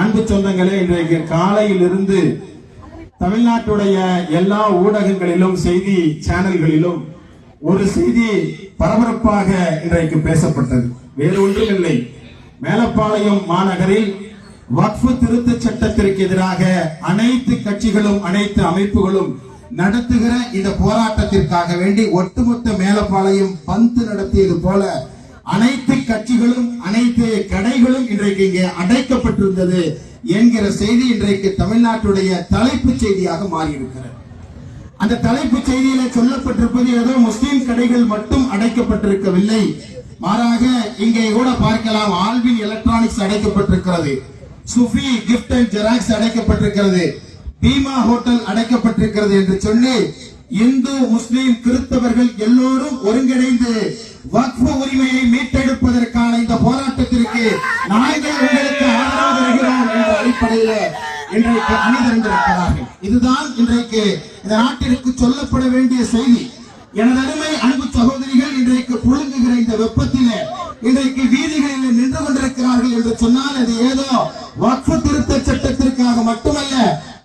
அன்பு சொந்தங்களே இன்றைக்கு காலையில் இருந்து தமிழ்நாட்டுடைய எல்லா ஊடகங்களிலும் செய்தி சேனல்களிலும் ஒரு செய்தி பரபரப்பாக இன்றைக்கு பேசப்பட்டது. வேறு ஒன்றும் இல்லை. மேலப்பாளையம் மாநகரில் வக்ஃபு திருத்த சட்டத்திற்கு எதிராக அனைத்து கட்சிகளும் அனைத்து அமைப்புகளும் நடத்துகிற இந்த போராட்டத்திற்காக வேண்டி ஒட்டுமொத்த மேலப்பாளையம் பந்து நடத்தியது போல அனைத்து கட்சிகளும் அனைத்து கடைகளும் இன்றைக்கு இங்கே அடைக்கப்பட்டிருந்தது என்கிற செய்தி இன்றைக்கு தமிழ்நாட்டுடைய தலைப்பு செய்தியாக மாறியிருக்கிறது. அந்த தலைப்பு செய்தியில சொல்லப்பட்டிருப்பது ஏதோ முஸ்லிம் கடைகள் மட்டும் அடைக்கப்பட்டிருக்கவில்லை. மாறாக இங்கே கூட பார்க்கலாம் ஆல்வின் எலக்ட்ரானிக்ஸ் அடைக்கப்பட்டிருக்கிறது. சுஃபி கிஃப்ட் அண்ட் ஜெராக்ஸ் அடைக்கப்பட்டிருக்கிறது. பீமா ஹோட்டல் அடைக்கப்பட்டிருக்கிறது என்று சொல்லி இந்து முஸ்லிம் கிறிஸ்தவர்கள் எல்லோரும் ஒருங்கிணைந்து வக்ஃபு உரிமையை மீட்டெடுப்பதற்கான இந்த போராட்டத்திற்கு நாங்கள் உங்களுக்கு ஆதரவு தருகிறோம் என்ற அடிப்படையில் இன்றைக்கு அணிதிரண்டிருக்கிறார்கள். இதுதான் இன்றைக்கு இந்த நாட்டிற்கு சொல்லப்பட வேண்டிய செய்தி. எனது அருமை அன்பு சகோதரிகள் இன்றைக்கு புழுங்குகிற இந்த வெப்பத்திலே இன்றைக்கு வீதிகளில் நின்று கொண்டிருக்கிறார்கள் என்று சொன்னால் அது ஏதோ வக்ஃபு திருத்த சட்டத்திற்காக மட்டுமல்ல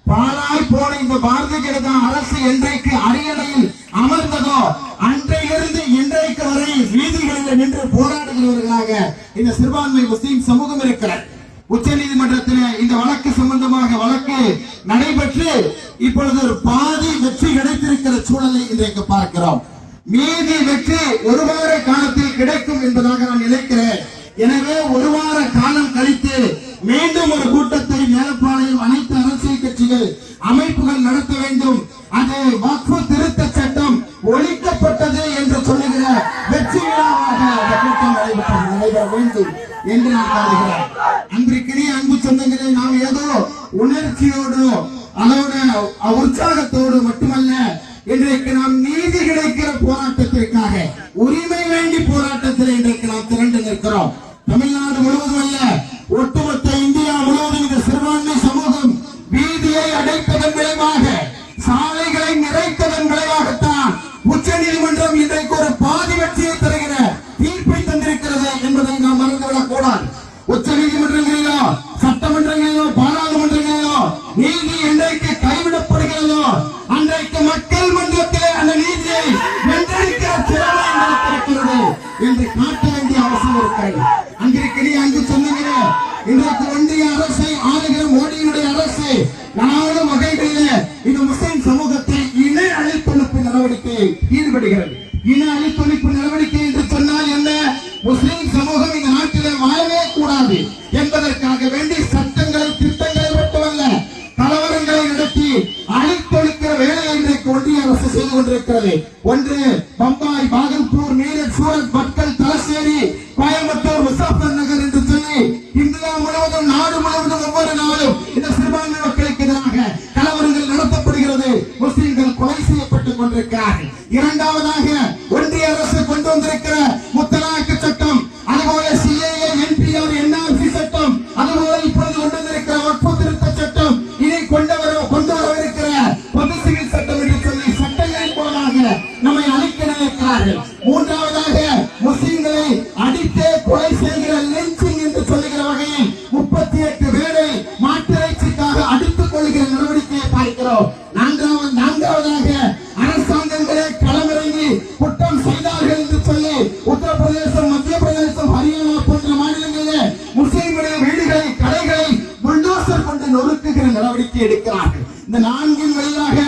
பாழாய் போன இந்த பாரதிய ஜனதா அரசு என்றைக்கு அரியணையில் அமர்ந்ததோ அன்றையிலிருந்து இன்றைக்கு வரை வீதிகளில் நின்று போராடுகிறவர்களாக இந்த சிறுபான்மை முஸ்லீம் சமூகம் இருக்கிறார். உச்ச நீதிமன்றத்தில் இந்த வழக்கு சம்பந்தமாக வழக்கு நடைபெற்று இப்பொழுது ஒரு பாதி வெற்றி கிடைத்திருக்கிற சூழலை இன்றைக்கு பார்க்கிறோம். மீதி வெற்றி ஒரு வார காலத்தில் கிடைக்கும் என்பதாக நான் நினைக்கிறேன். எனவே ஒரு வார காலம் கழித்து மீண்டும் ஒரு கூட்டத்தை மேலப்பாளையம் அனைத்து அரசியல் கட்சிகள் அமைப்புகள் நடத்த வேண்டும். அது வாக்கு திருத்த சட்டம் ஒழிக்கப்பட்டது வெற்றி அந்த கூட்டம் நடைபெற்றது நடைபெற வேண்டும். என்று நான் கருதுகிறேன். அன்பு நாம் ஏதோ உணர்ச்சியோடு அதோட உற்சாகத்தோடு மட்டுமல்ல இன்றைக்கு உச்ச நீதிமன்றம் இன்றைக்கு ஒரு பாதி வெற்றியை தருகிற தீர்ப்பை தந்திருக்கிறது என்பதை நாம் மறந்துவிடக் கூடாது. உச்ச நீதிமன்றங்களிலோ சட்டமன்றங்களிலோ பாராளுமன்றங்களிலோ நீதி என்றைக்கு கைவிடப்படுகிறதோ அன்றைக்கு மக்கள் மன்றத்திலே அந்த நீதியை வென்றெடுக்கிற திறமை எங்களுக்கு என்று காட்ட வேண்டிய அவசியம் இருக்கிறது. அங்கிருக்கிறீ அங்கு சொன்னீங்க இன்றைக்கு ஒன்றிய அரசை ஆளுகிற மோடியினுடைய அரசு நாலு வகைகளிலே இந்த முஸ்லிம் சமூகத்தை நடவடிக்கையை ஈடுபடுகிறது. இன அழித்தொழிப்பு நடவடிக்கை என்று சொன்னால் என்ன? முஸ்லிம் சமூகம் இந்த நாட்டிலே வாழவே கூடாது என்பதற்காக வேண்டி சட்டங்களை திட்டங்களை மட்டுமல்ல கலவரங்களை நடத்தி அழித்தொழிக்கிற வேலை இன்றைக்கு ஒன்றிய அரசு செய்து கொண்டிருக்கிறது. ஒன்று பம்பாய் பாகல்பூர் மீரட் சூரத் பட்கல் தலசேரி கோயம்புத்தூர் முசாஃபர் நகர் என்று சொல்லி இந்தியா முழுவதும் நாடு முழுவதும் ஒவ்வொரு நாளும் செய்கிறார்கள் மூன்றாவதாக முஸ்லிம்களை அடித்து கொலை செய்கிற லிஞ்சிங் என்று சொல்லுகிற வகையில் முப்பத்தி எட்டு பேரை மாட்டிறைச்சிக்காக அடித்துக் கொள்கிற நடவடிக்கையை பார்க்கிறோம். நான்காவது நான்காவதாக அரசாங்கங்களே களமிறங்கி குற்றம் செய்தார்கள் என்று சொல்லி உத்தரப்பிரதேசம் மத்திய பிரதேசம் ஹரியானா போன்ற மாநிலங்களிலே முஸ்லிம்களின் வீடுகளை கடைகளை புல்டோசர் கொண்டு நொறுக்குகிற நடவடிக்கை எடுக்கிறார்கள். இந்த நான்கின் வழியாக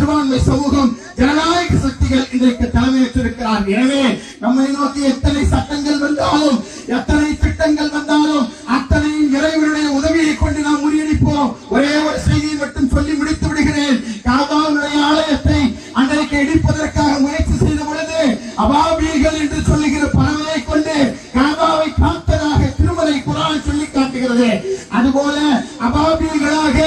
சிறுபான்மை சமூகம் ஜனநாயக சக்திகள் இன்றைக்கு தலைமையேற்றிருக்கிறார். எனவே நம்மை நோக்கி எத்தனை சட்டங்கள் வந்தாலும் எத்தனை திட்டங்கள் வந்தாலும் அத்தனையும் இறைவனுடைய உதவியை கொண்டு நாம் முறியடிப்போம். ஒரே ஒரு செய்தியை மட்டும் சொல்லி முடித்து விடுகிறேன். காபாவுடைய ஆலயத்தை அன்றைக்கு இடிப்பதற்காக முயற்சி செய்த பொழுது அபாபியர்கள் என்று சொல்லுகிற பறவையை கொண்டு காபாவை காத்ததாக திருமலை குரான் சொல்லி காட்டுகிறது. அதுபோல அபாபியர்களாக